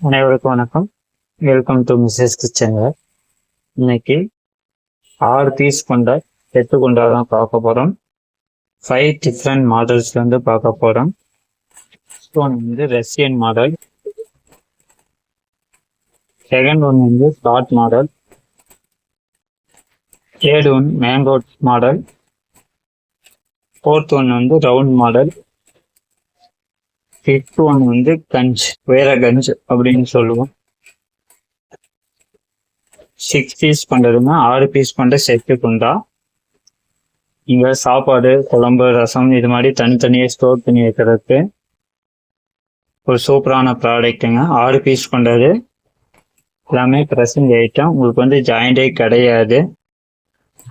அனைவருக்கும் வணக்கம். Welcome to Mrs kitchen இன்னைக்கு ஆறு பீஸ் கொண்ட செட்டு கொண்டா தான் பார்க்க போகிறோம் ஃபைவ் டிஃப்ரெண்ட் மாடல்ஸ் வந்து பார்க்க போகிறோம் ஒன் வந்து ரஷ்யன் மாடல் செகண்ட் ஒன் வந்து short model third one mango model fourth one வந்து ரவுண்ட் மாடல் ஃபிஃப்த் ஒன் வந்து கஞ்ச் வேற கஞ்ச் அப்படின்னு சொல்லுவோம். சிக்ஸ் பீஸ் பண்ணுறதுன்னா ஆறு பீஸ் பண்ணுற செட்டு குண்டா? இங்கே சாப்பாடு குழம்பு ரசம் இது மாதிரி தனித்தனியாக ஸ்டோர் பண்ணி வைக்கிறதுக்கு ஒரு சூப்பரான ப்ராடக்ட்டுங்க ஆறு பீஸ் பண்ணுறது எல்லாமே ப்ரெசன்ட் ஐட்டம் உங்களுக்கு வந்து ஜாயிண்டே கிடையாது.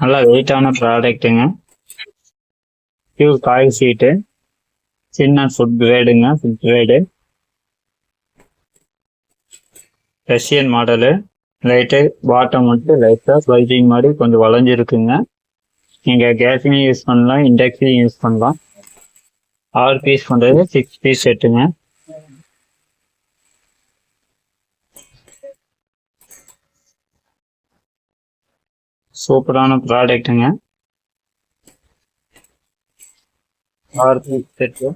நல்லா வெயிட்டான ப்ராடக்ட்டுங்க பியூர் காய் சீட்டு சின்ன food கிரேடுங்க food grade Russian model light bottom மட்டும் லைட்டாக ஸ்லைட்டிங் மாதிரி கொஞ்சம் வளைஞ்சிருக்குங்க. நீங்கள் கேஸ்லையும் யூஸ் பண்ணலாம் இண்டக்ஷனையும் யூஸ் பண்ணலாம். ஆறு பீஸ் பண்ணுறது சிக்ஸ் பீஸ் செட்டுங்க சூப்பரான ப்ராடக்ட்டுங்க ஆறு பீஸ் செட்டு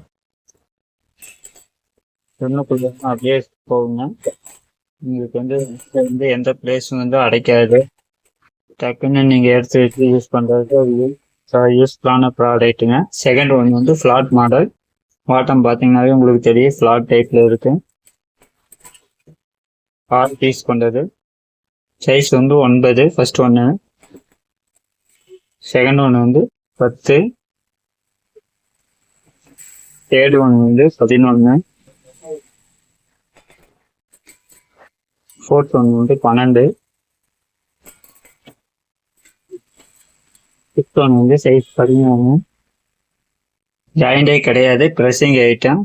ஒன்றுக்குள்ள அப்படியே போகுங்க. உங்களுக்கு வந்து வந்து எந்த பிளேஸும் வந்து அடைக்காது. டக்குன்னு நீங்கள் எடுத்து வச்சு யூஸ் பண்ணுறது யூஸ்ஃபுல்லான ப்ராடக்ட்டுங்க செகண்ட் ஒன் வந்து ஃப்ளாட் மாடல் வாட்டம் பார்த்தீங்கன்னாவே உங்களுக்கு தெரியும் ஃப்ளாட் டைப்பில் இருக்கு. ஆறு பீஸ் கொண்டது சைஸ் வந்து ஒன்பது ஃபர்ஸ்ட் ஒன்று செகண்ட் ஒன்று வந்து பத்து. தேர்ட் ஒன் வந்து பதினொன்று ஃபோர்த் ஒன் வந்து பன்னெண்டு. ஃபிஃப்த் ஒன் வந்து சைஸ் பதிமூணு. ஜாயிண்டே கிடையாது ப்ரெஸ்ஸிங் ஐட்டம்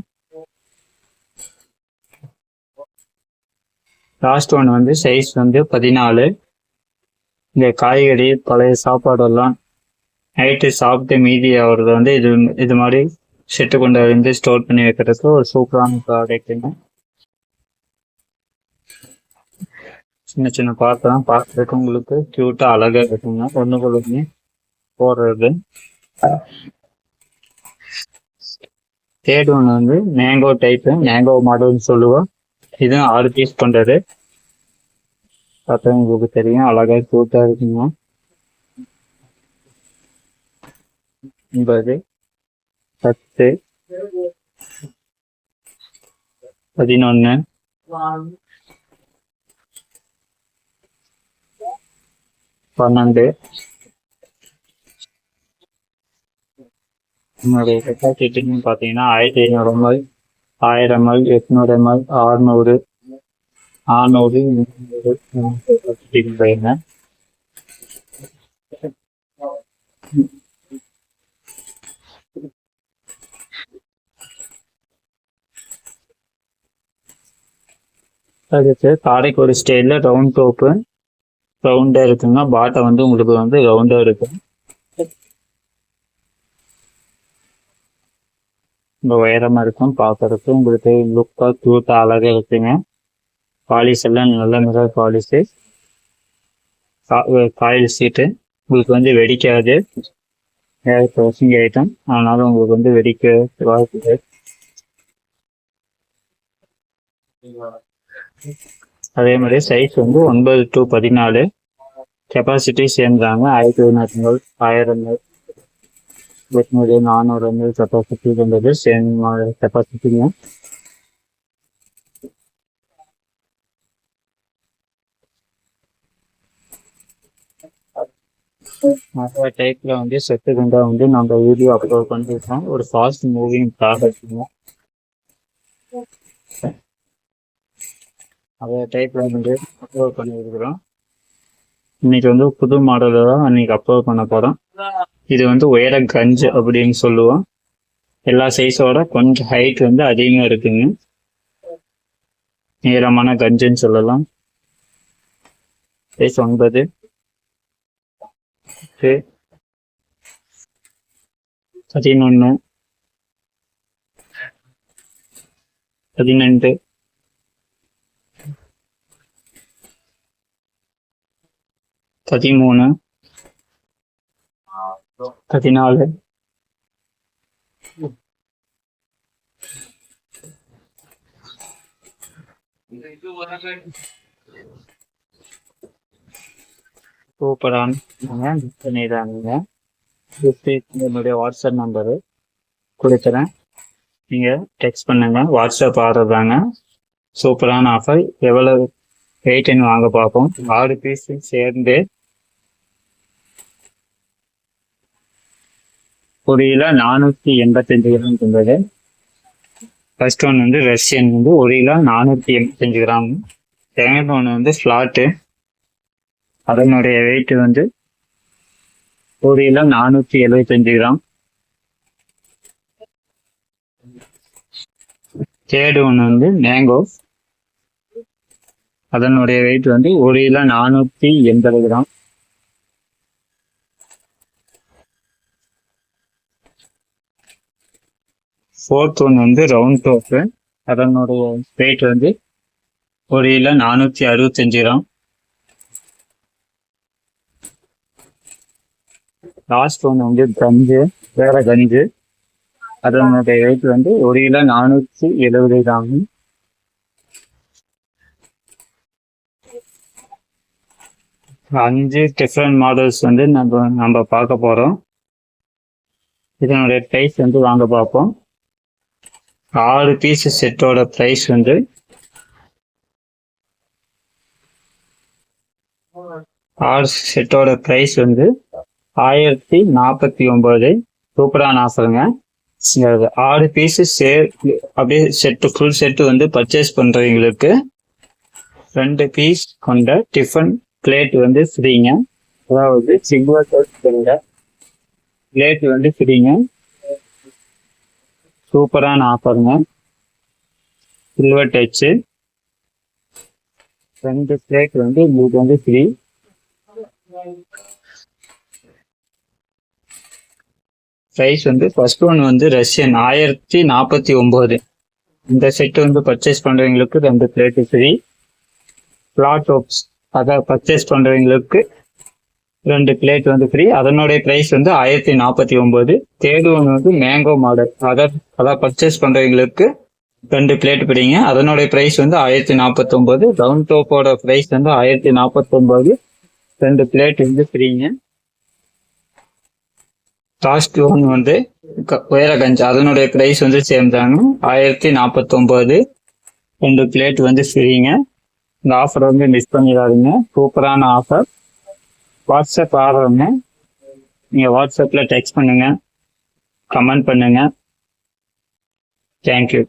லாஸ்ட் ஒன் வந்து சைஸ் வந்து பதினாலு. இந்த காய்கறி பழைய சாப்பாடெல்லாம் நைட்டு சாப்பிட்டு மீதி ஆகிறது வந்து இது இது மாதிரி செட்டு கொண்டு வந்து ஸ்டோர் பண்ணி வைக்கிறதுக்கு ஒரு சூப்பரான ப்ராடக்ட்டுங்க சின்ன சின்ன பாத்திரம் பார்க்கறதுக்கு உங்களுக்கு க்யூட்டா அழகா இருக்குங்க. ஒண்ணுக்குள்ளே போடுறது. தேர்ட் ஒன்று வந்து மேங்கோ டைப்பு மேங்கோ மாடல்னு சொல்லுவோம் இது ஆறு பீஸ் பண்றது. பார்த்தா உங்களுக்கு தெரியும். அழகா க்யூட்டா இருக்குங்க. ஒன்பது பத்து பதினொன்னு பன்னெண்டு. என்னுடைய கெப்பாசிட்டின்னு பார்த்தீங்கன்னா ஆயிரத்தி ஐநூறு எம்எல் ஆயிரம் எம்எல் எட்நூறு எம்எல் ஆறுநூறு ஆறுநூறு முந்நூறு அடுத்து காடைக்கு ஒரு ஸ்டைலில் ரவுண்ட் டோப்பு ரவுண்டாக இருக்குங்க பாட்டம் வந்து உங்களுக்கு வந்து ரவுண்டாக இருக்கும். ரொம்ப உயரமாக இருக்கும் பார்க்கறதுக்கு உங்களுக்கு லுக்காக க்யூட்டாக அழகாக இருக்குங்க. பாலிஷ் எல்லாம் நல்ல மிரர் பாலிஷு காயில் சீட்டு உங்களுக்கு வந்து வெடிக்காது. ஏர் க்ரோசிங் ஐட்டம் ஆனாலும் உங்களுக்கு வந்து வெடிக்க வாய்ப்பு அதே மாதிரி சைஸ் வந்து ஒன்பது டு பதினாலு. கெப்பாசிட்டி சேர்ந்தாங்க. ஆயிரத்தி ஐநூறு ஆயிரம் எட்நூறு நானூறு எம்எல் கெப்பாசிட்டி என்பது சேம் கெப்பாசிட்டிங்க நிறைய டைப்ல வந்து செட்டு குண்டா வந்து நம்ம வீடியோ அப்லோட் பண்ணிருக்கோம் ஒரு ஃபாஸ்ட் மூவிங் ப்ராடக்ட்ங்க அதை டைப்ல வந்து அப்லோட் பண்ணியிருக்கிறோம் இன்னைக்கு வந்து புது மாடலில் தான் இன்னைக்கு அப்லோட் பண்ண போகிறோம் இது வந்து உயர கஞ்ச் அப்படின்னு சொல்லுவோம். எல்லா சைஸோட கொஞ்சம் ஹைட் வந்து அதிகமாக இருக்குங்க. நீளமான கஞ்சுன்னு சொல்லலாம். சைஸ் ஒன்பது. பதினொன்று பதினெண்டு பதிமூணு. பதினாலு. சூப்பரான பண்ணிடுறாங்க என்னுடைய வாட்ஸ்அப் நம்பரு. கொடுக்குறேன். நீங்கள் டெக்ஸ்ட் பண்ணுங்க. வாட்ஸ்அப் ஆர்டர் தாங்க. சூப்பரான ஆஃபர் எவ்வளவு வெயிட்னு வாங்க பார்ப்போம். ஆறு பீஸ் சேர்ந்து ஒரு கிலோ நானூற்றி எண்பத்தஞ்சு கிராம் இருந்தது ஃபர்ஸ்ட் ஒன் வந்து ரஷ்யன் வந்து ஒரு கிலோ நானூற்றி எண்பத்தஞ்சு கிராம். செகண்ட் ஒன் வந்து ஸ்லாட்டு அதனுடைய வெயிட் வந்து ஒரு கிலோ நானூற்றி எழுபத்தஞ்சு கிராம். தேர்டு ஒன்று வந்து மேங்கோ அதனுடைய வெயிட் வந்து ஒரு கிலோ நானூற்றி எண்பது கிராம். ஃபோர்த் ஒன் வந்து ரவுண்ட் டோப்பு அதனுடைய வெயிட் வந்து ஒரு கிலோ நானூற்றி அறுபத்தஞ்சு கிராம். லாஸ்ட் ஒன் வந்து கஞ்சு வேற கஞ்சு. அதனுடைய வெயிட் வந்து ஒரு கிலோ நானூற்றி எழுபது கிராம். அஞ்சு டிஃப்ரெண்ட் மாடல்ஸ் வந்து நம்ம நம்ம பார்க்க போகிறோம் இதனுடைய ப்ரைஸ் வந்து வாங்க பார்ப்போம். ஆறு பீஸ் செட்டோட ப்ரைஸ் வந்து ஆறு செட்டோட ப்ரைஸ் வந்து ஆயிரத்தி நாற்பத்தி ஒம்பது சூப்பரான ஆஃபருங்க ஆறு பீஸு சே அப்படியே செட்டு ஃபுல் செட்டு வந்து பர்ச்சேஸ் பண்ணுறவங்களுக்கு ரெண்டு பீஸ் கொண்ட டிஃபன் பிளேட் வந்து ஃப்ரீங்க அதாவது சில்வர் கொண்ட பிளேட் வந்து ஃப்ரீங்க சூப்பரான ஆஃபருங்க சில்வர் டச்சு ரெண்டு பிளேட் வந்து உங்களுக்கு வந்து ஃப்ரீ ப்ரைஸ் வந்து ஃபர்ஸ்ட் ஒன் வந்து ரஷ்யன் ஆயிரத்தி நாற்பத்தி ஒம்பது இந்த செட்டு வந்து பர்ச்சேஸ் பண்ணுறவங்களுக்கு ரெண்டு பிளேட்டு ஃப்ரீ ஃப்ளாட் ஓப்ஸ் அதை பர்ச்சேஸ் பண்ணுறவங்களுக்கு ரெண்டு பிளேட் வந்து ஃப்ரீ அதனுடைய ப்ரைஸ் வந்து ஆயிரத்தி நாற்பத்தி ஒம்பது தேர்டு ஒன்று வந்து மேங்கோ மாடல் அதை அதை பர்ச்சேஸ் பண்ணுறவங்களுக்கு ரெண்டு பிளேட் பிடிங்க. அதனுடைய ப்ரைஸ் வந்து ஆயிரத்தி நாற்பத்தொம்போது ரவுண்ட் டோப்போட ப்ரைஸ் வந்து ஆயிரத்தி நாற்பத்தொம்போது ரெண்டு பிளேட் வந்து ஃப்ரீங்க லாஸ்ட் ஒன் வந்து உயரகஞ்ச். அதனுடைய ப்ரைஸ் வந்து சேர்ந்தாங்க ஆயிரத்தி நாற்பத்தொம்போது ரெண்டு பிளேட் வந்து ஃப்ரீங்க இந்த ஆஃபர் வந்து மிஸ் பண்ணிடாதீங்க. சூப்பரான ஆஃபர் வாட்ஸ்அப் ஆடுறவங்க நீங்கள் வாட்ஸ்அப்பில் டெக்ஸ்ட் பண்ணுங்கள் கமெண்ட் பண்ணுங்கள் தேங்க்யூ